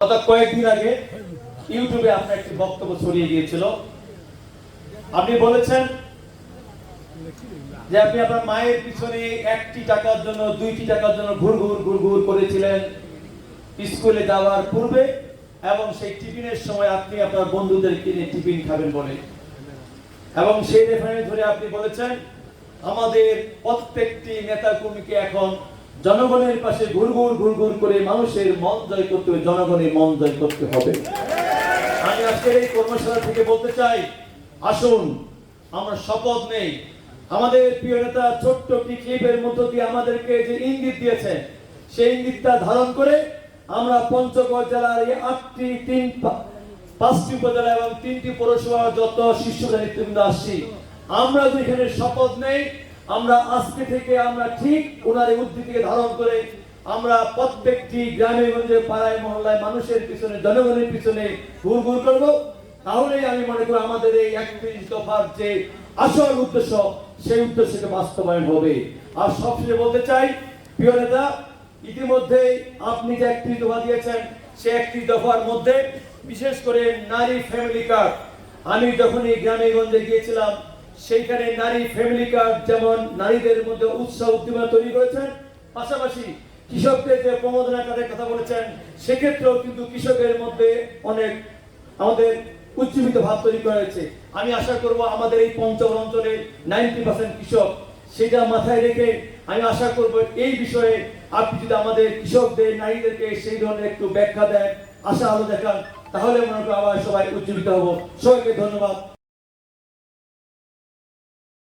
গত কয়েকদিন আগে ইউটিউবে আপনার একটি বক্তব্য ছড়িয়ে গিয়েছিল। আপনি বলেছেন যে আপনি আপনার মায়ের পিছনে একটি টাকার জন্য, দুইটি টাকার জন্য ঘুর ঘুর ঘুর ঘুর করেছিলেন স্কুলে যাওয়ার পূর্বে এবং সেই টিফিনের সময় আপনি আপনার বন্ধুদেরকে নিয়ে টিফিন খাবেন বলে। এবং সেই রেফারেন্স ধরে আপনি বলেছেন, আমাদের প্রত্যেকটি নেতা কর্মীকে এখন জনগণের পাশে ঘুরঘুর ঘুরঘুর করে মানুষের মন জয় করতে হবে, জনগণের মন জয় করতে হবে। আমি আজকের এই কর্মশালা থেকে বলতে চাই, আসুন, আমরা শপথ নেই। আমাদের প্রিয় নেতা ছোট্ট একটি ক্লিপের মধ্য দিয়ে আমাদেরকে যে ইঙ্গিত দিয়েছেন, সেই ইঙ্গিতটা ধারণ করে আমরা পঞ্চগড় জেলার এই আটটি, তিন পাঁচটি উপজেলা এবং তিনটি পৌরসভা যত শীর্ষ নেতৃবৃন্দ আসছি, আমরা যদি এখানে শপথ নেই। আমরা আজকে থেকে আমরা ঠিক ওনার এই ধারণ করে আমরা প্রত্যেকটি গ্রামে গঞ্জে পাড়ায়, মহল্লায় মানুষের পিছনে, জনগণের পিছনে ঘুর ঘুর করব। তাহলেই আমি মনে করি আমাদের এই একত্রিশ দফার যে আসল উদ্দেশ্য, সেই উদ্দেশ্যকে বাস্তবায়ন হবে। আর সবশেষে বলতে চাই, প্রিয় নেতা, ইতিমধ্যে আপনি যে একটি দফা দিয়েছেন সে একটি দফার মধ্যে বিশেষ করে নারী ফ্যামিলি কার্ড আমি যখন এই গ্রামে গঞ্জে গিয়েছিলাম সেইখানে নারী ফ্যামিলি কার্ড যেমন নারীদের মধ্যে উৎসাহ উদ্দীপনা তৈরি করেছেন, পাশাপাশি কৃষকদের যে প্রমোদনা কার্ডের কথা বলেছেন, সেক্ষেত্রেও কিন্তু কৃষকের মধ্যে অনেক আমাদের উজ্জীবিত ভাব তৈরি করা হয়েছে। আমি আশা করব আমাদের এই পঞ্চগড় অঞ্চলে নাইনটি পার্সেন্ট কৃষক সেটা মাথায় রেখে আমি আশা করব এই বিষয়ে আপনি যদি আমাদের কৃষকদের, নারীদেরকে সেই ধরনের একটু ব্যাখ্যা দেন, আশা আলো দেখান, তাহলে মনে করি আবার সবাই উজ্জীবিত হব। সবাইকে ধন্যবাদ।